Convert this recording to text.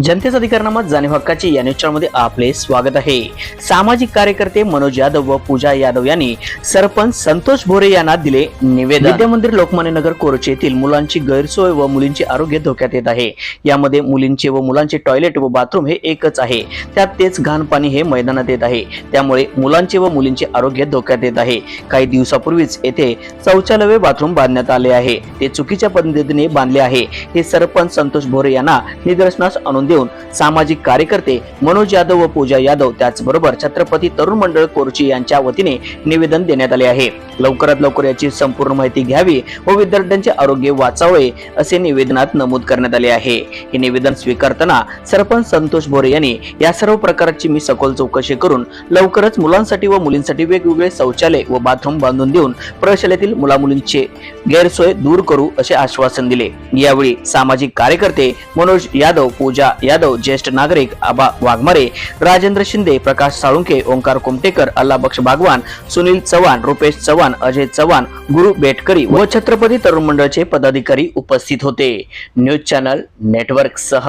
जनतेचा अधिकारनामा जाणीव हक्काची या न्यूज चॅनलमध्ये आपले स्वागत आहे. सामाजिक कार्यकर्ते मनोज यादव व पूजा यादव यांनी सरपंच संतोष भोरे यांना दिले निवेदन. विद्यामंदिर लोकमान्य नगर कोरचे येथील मुलांची गैरसोय व मुलींचे आरोग्य धोक्यात येत आहे. यामध्ये मुलींचे व मुलांचे टॉयलेट व बाथरूम हे एकच आहे. त्यात तेच घाण पाणी हे मैदानात येत आहे. त्यामुळे मुलांचे व मुलींचे आरोग्य धोक्यात येत आहे. काही दिवसापूर्वीच येथे शौचालय बाथरूम बांधण्यात आले आहे. ते चुकीच्या पद्धतीने बांधले आहे. हे सरपंच संतोष भोरे यांना निदर्शनास आणून देऊन सामाजिक कार्यकर्ते मनोज यादव व पूजा यादव त्याचबरोबर छत्रपती तरुण मंडळ कोरची यांच्या वतीने निवेदन देण्यात आले आहे. लवकरात लवकर याची संपूर्ण माहिती घ्यावी व विद्यार्थ्यांचे आरोग्य वाचावे असे निवेदनात नमूद करण्यात आले आहे. हे निवेदन स्वीकारताना सरपंच संतोष भोरे यांनी या सर्व प्रकाराची मी सखोल चौकशी करून लवकरच मुलांसाठी व मुलींसाठी वेगवेगळे शौचालय व बाथरूम बांधून देऊन प्रशालेतील मुला मुलींचे गैरसोय दूर करू असे आश्वासन दिले. यावेळी सामाजिक कार्यकर्ते मनोज यादव पूजा यादव ज्येष्ठ नागरिक आबा वाघमारे राजेंद्र शिंदे प्रकाश साळुंके ओंकार कुमटेकर अल्लाबक्ष बागवान सुनील चव्हाण रुपेश चव्हाण अजय चव्हाण गुरु बेटकरी व छत्रपती तरुण मंडळचे पदाधिकारी उपस्थित होते. न्यूज चॅनल नेटवर्क सह